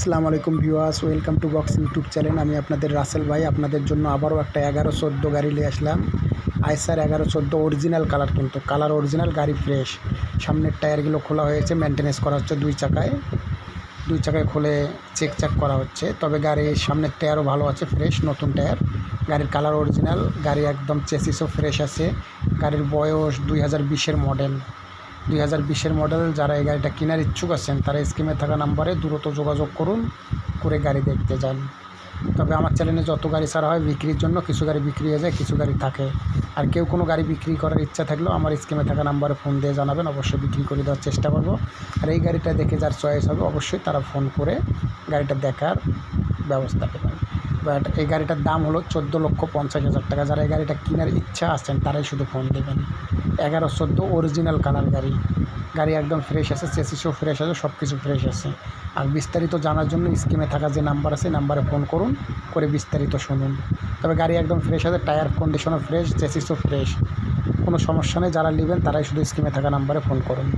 আসসালামু আলাইকুম viewers, welcome to box YouTube channel. আমি আপনাদের রাসেল ভাই, আপনাদের জন্য আবারও একটা এগারো চোদ্দ গাড়ি নিয়ে আসলাম। আইসার এগারো চোদ্দ অরিজিনাল কালার কিন্তু, কালার অরিজিনাল, গাড়ি ফ্রেশ। সামনের টায়ারগুলো খোলা হয়েছে, মেনটেনেন্স করা হচ্ছে দুই চাকায়। দুই চাকায় খুলে চেক চাক করা হচ্ছে। তবে গাড়ির সামনের টায়ারও ভালো আছে, ফ্রেশ, নতুন টায়ার। গাড়ির কালার অরিজিনাল, গাড়ি একদম চেসিসও ফ্রেশ আছে। গাড়ির বয়স দুই হাজার বিশের মডেল। দুই হাজার বিশের মডেল যারা এই গাড়িটা কেনার ইচ্ছুক আছেন, তারা স্কিমে থাকা নাম্বারে দ্রুত যোগাযোগ করুন, করে গাড়ি দেখতে যান। তবে আমার চ্যানেলে যত গাড়ি ছাড়া হয়, বিক্রির জন্য কিছু গাড়ি বিক্রি হয়ে যায়, কিছু গাড়ি থাকে। আর কেউ কোনো গাড়ি বিক্রি করার ইচ্ছা থাকলেও আমার স্কিমে থাকা নাম্বারে ফোন দিয়ে জানাবেন, অবশ্যই বিক্রি করে দেওয়ার চেষ্টা করব। আর এই গাড়িটা দেখে যার চয়েস হবে, অবশ্যই তারা ফোন করে গাড়িটা দেখার ব্যবস্থা করবেন। বাট এই গাড়িটার দাম হলো চোদ্দ লক্ষ পঞ্চাশ হাজার টাকা। যারা এই গাড়িটা কেনার ইচ্ছা আছেন, তারাই শুধু ফোন দেবেন। এগারো চোদ্দ অরিজিনাল কালার গাড়ি। গাড়ি একদম ফ্রেশ আছে, চেসিসও ফ্রেশ আছে সব কিছু ফ্রেশ আছে। আর বিস্তারিত জানার জন্য স্কিমে থাকা যে নাম্বার আছে নাম্বারে ফোন করুন, করে বিস্তারিত শুনুন। তবে গাড়ি একদম ফ্রেশ আছে টায়ার কন্ডিশনও ফ্রেশ চেসিসও ফ্রেশ কোনো সমস্যা নেই, যারা নেবেন, তারাই শুধু স্কিমে থাকা নাম্বারে ফোন করুন।